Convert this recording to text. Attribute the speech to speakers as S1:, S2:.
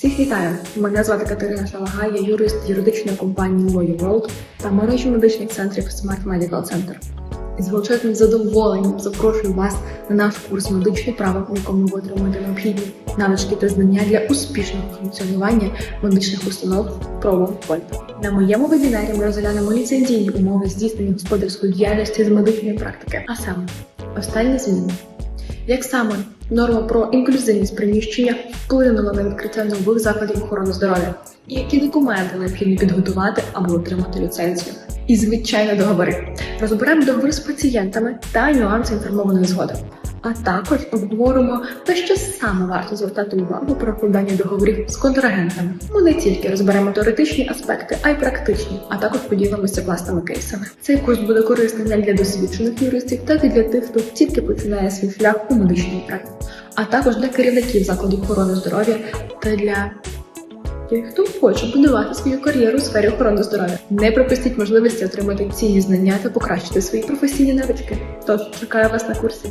S1: Всіх вітаю! Мене звати Катерина Шалагай, я юрист юридичної компанії Lawyer World та мережі медичних центрів Smart Medical Center. І з величезним задоволенням запрошую вас на наш курс медичне право, у якому ви отримуєте необхідні навички та знання для успішного функціонування медичних установ в. На моєму вебінарі ми розглянемо ліцензійні умови здійснення господарської діяльності з медичної практики, а саме останні зміни. Як саме норма про інклюзивність приміщення вплинула на відкриття нових закладів охорони здоров'я? І які документи необхідно підготувати або отримати ліцензію? І звичайно договори. Розберемо договори з пацієнтами та нюанси інформованої згоди. А також обговоримо те, що саме варто звертати увагу при укладанні договорів з контрагентами. Ми не тільки розберемо теоретичні аспекти, а й практичні, а також поділимося власними кейсами. Цей курс буде корисним як для досвідчених юристів, так і для тих, хто тільки починає свій шлях у медичній практиці, а також для керівників закладів охорони здоров'я та для тих, хто хоче будувати свою кар'єру у сфері охорони здоров'я. Не пропустіть можливості отримати цінні знання та покращити свої професійні навички. Тож чекаю вас на курсі.